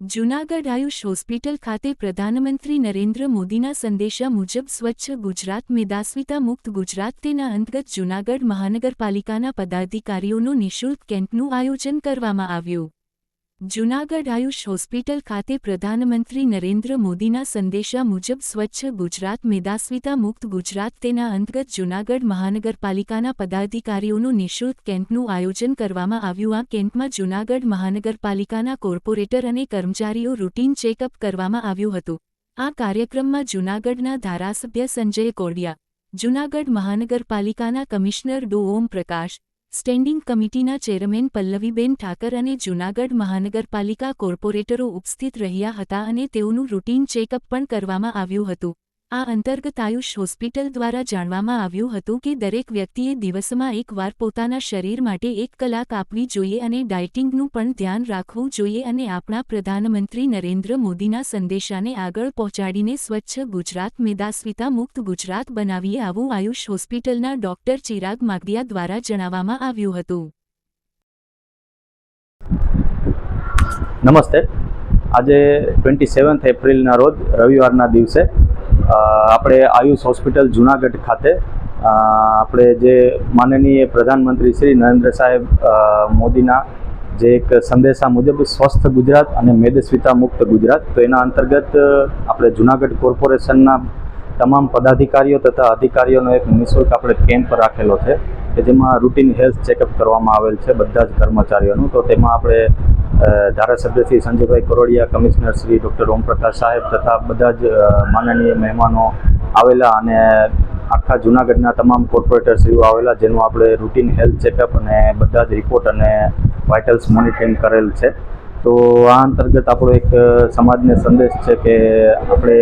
Junagadh Ayush hospital ખાતે પ્રધાનમંત્રી નરેન્દ્ર મોદીના સંદેશા મુજબ સ્વચ્છ ગુજરાત મેદાસ્વિતા મુક્ત ગુજરાત તેના અંતર્ગત જૂનાગઢ મહાનગરપાલિકાના પદાધિકારીઓનું નિઃશુલ્ક કેમ્પનું આયોજન કરવામાં આવ્યું. જૂનાગઢ આયુષ હોસ્પિટલ ખાતે પ્રધાનમંત્રી નરેન્દ્ર મોદીના સંદેશા મુજબ સ્વચ્છ ગુજરાત મેદાસ્વિતા મુક્ત ગુજરાત તેના અંતર્ગત જૂનાગઢ મહાનગરપાલિકાના પદાધિકારીઓનું નિઃશુલ્ક કેમ્પનું આયોજન કરવામાં આવ્યું. આ કેમ્પમાં જૂનાગઢ મહાનગરપાલિકાના કોર્પોરેટર અને કર્મચારીઓ રૂટીન ચેકઅપ કરવામાં આવ્યું હતું. આ કાર્યક્રમમાં જૂનાગઢના ધારાસભ્ય સંજય કોડિયા, જૂનાગઢ મહાનગરપાલિકાના કમિશનર ડો. ઓમ પ્રકાશ સ્ટેન્ડિંગ કમિટીના ચેરમેન પલ્લવીબેન ઠાકર અને જૂનાગઢ મહાનગરપાલિકા કોર્પોરેટરો ઉપસ્થિત રહ્યા હતા અને તેઓનું રૂટીન ચેકઅપ પણ કરવામાં આવ્યું હતું. આ અંતર્ગત આયુષ હોસ્પિટલ દ્વારા જાણવામાં આવ્યું હતું કે દરેક વ્યક્તિએ દિવસમાં એકવાર પોતાના શરીર માટે એક કલાક આપવી જોઈએ અને ડાયટિંગનું પણ ધ્યાન રાખવું જોઈએ અને આપણા પ્રધાનમંત્રી નરેન્દ્ર મોદીના સંદેશાને આગળ પહોંચાડીને સ્વચ્છ ગુજરાત મેદાસ્વિતા મુક્ત ગુજરાત બનાવીએ આવું આયુષ હોસ્પિટલના ડોક્ટર ચિરાગ માગડિયા દ્વારા જણાવવામાં આવ્યું હતું. નમસ્તે. આજે ટ્વેન્ટી સેવન્થ એપ્રિલના રોજ રવિવારના દિવસે આપણે આયુષ હોસ્પિટલ જુનાગઢ ખાતે આપણે જે માનનીય પ્રધાનમંત્રી શ્રી નરેન્દ્ર સાહેબ મોદીના જે એક સંદેશા મુજબ સ્વસ્થ ગુજરાત અને મેદસ્વિતા મુક્ત ગુજરાત, તો એના અંતર્ગત આપણે જુનાગઢ કોર્પોરેશનના તમામ પદાધિકારીઓ તથા અધિકારીઓનો એક નિઃશુલ્ક આપણે કેમ્પ રાખેલો છે, કે જેમાં રૂટીન હેલ્થ ચેકઅપ કરવામાં આવેલ છે બધા જ કર્મચારીઓનું, તો તેમાં આપણે ધારાસભ્ય શ્રી સંજયભાઈ કરોડિયા, કમિશનર શ્રી ડૉક્ટર ઓમપ્રકાશ સાહેબ તથા બધા જ માનનીય મહેમાનો આવેલા અને આખા જૂનાગઢના તમામ કોર્પોરેટરશ્રીઓ આવેલા જેનું આપણે રૂટીન હેલ્થ ચેકઅપ અને બધા જ રિપોર્ટ અને વાઇટલ્સ મોનિટરિંગ કરેલ છે. તો આ અંતર્ગત આપણો એક સમાજને સંદેશ છે કે આપણે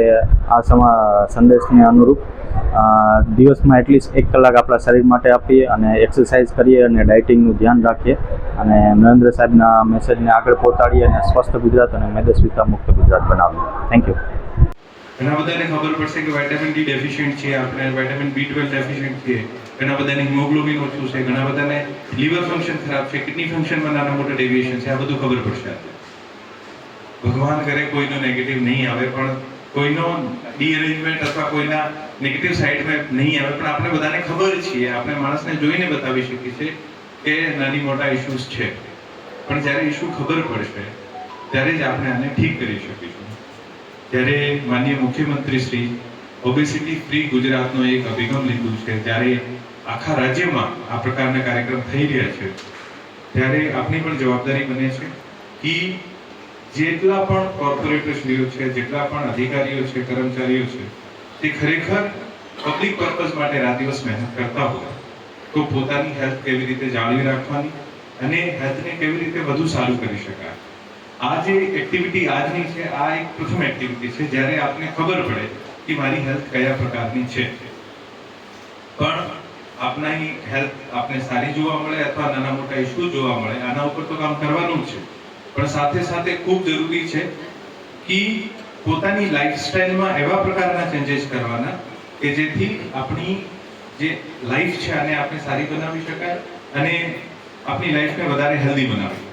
આ સમા, સંદેશને અનુરૂપ દિવસમાં એટલીસ્ટ એક કલાક આપણા શરીર માટે આપીએ અને એક્સરસાઇઝ કરીએ અને ડાયટિંગનું ધ્યાન રાખીએ. અને નરેન્દ્ર સાહેબના મેસેજને આગળ પહોંચાડીએ અને સ્વસ્થ ગુજરાત અને મેદસ્વીતા મુક્ત ગુજરાત બનાવીએ. થેન્ક યુ ઘણા બધાને ખબર પડશે કે વિટામિન ડી ડેફિશિયન્ટ છે, આપણે વિટામિન બી ટ્વેલ્વ ડેફિશિયન્ટ છે. ઘણા બધાને હિમોગ્લોબિન ઓછું છે, ઘણા બધાને લીવર ફંક્શન ખરાબ છે કિડની ફંક્શનમાં નાના મોટા ડેવિએશન છે, આ બધું ખબર પડશે. ભગવાન કરે, કોઈનો નેગેટિવ નહીં આવે, પણ કોઈનો ડીઅરેન્જમેન્ટ અથવા કોઈના નેગેટિવ સાઈડમાં નહીં આવે, પણ આપણે બધાને ખબર છીએ, આપણે માણસને જોઈને બતાવી શકીએ છીએ કે નાની મોટા ઇશ્યુઝ છે. પણ જ્યારે ઇશ્યુ ખબર પડશે, ત્યારે જ આપણે આને ઠીક કરી શકીશું. ત્યારે માનનીય મુખ્યમંત્રી શ્રી ઓબેસિટી ફ્રી ગુજરાતનો એક અભિગમ લીધું છે ત્યારે આખા રાજ્યમાં આ પ્રકારના કાર્યક્રમ થઈ રહ્યા છે, ત્યારે આપની પણ જવાબદારી બને છે કે જેટલા પણ કોર્પોરેટરશ્રીઓ છે, જેટલા પણ અધિકારીઓ છે, કર્મચારીઓ છે, તે ખરેખર પબ્લિક પર્પઝ માટે રાત દિવસ મહેનત કરતા હોય, તો પોતાની હેલ્થ કેવી રીતે જાળવી રાખવાની અને હેલ્થને કેવી રીતે વધુ સારું કરી શકાય. આ જે એક્ટિવિટી આજની છે, આ એક પ્રથમ એક્ટિવિટી છે, જ્યારે આપને ખબર પડે કે મારી હેલ્થ કયા પ્રકારની છે. પણ આપની હેલ્થ આપને સારી જોવા મળે અથવા નાના મોટા ઇશ્યુ જોવા મળે, આના ઉપર તો કામ કરવાનું છે. પણ સાથે સાથે ખૂબ જરૂરી છે કે પોતાની લાઈફસ્ટાઈલમાં એવા પ્રકારના ચેન્જીસ કરવાના કે જેથી આપણી જે લાઈફ છે આને આપણે સારી બનાવી શકાય અને આપણી લાઈફને વધારે હેલ્ધી બનાવી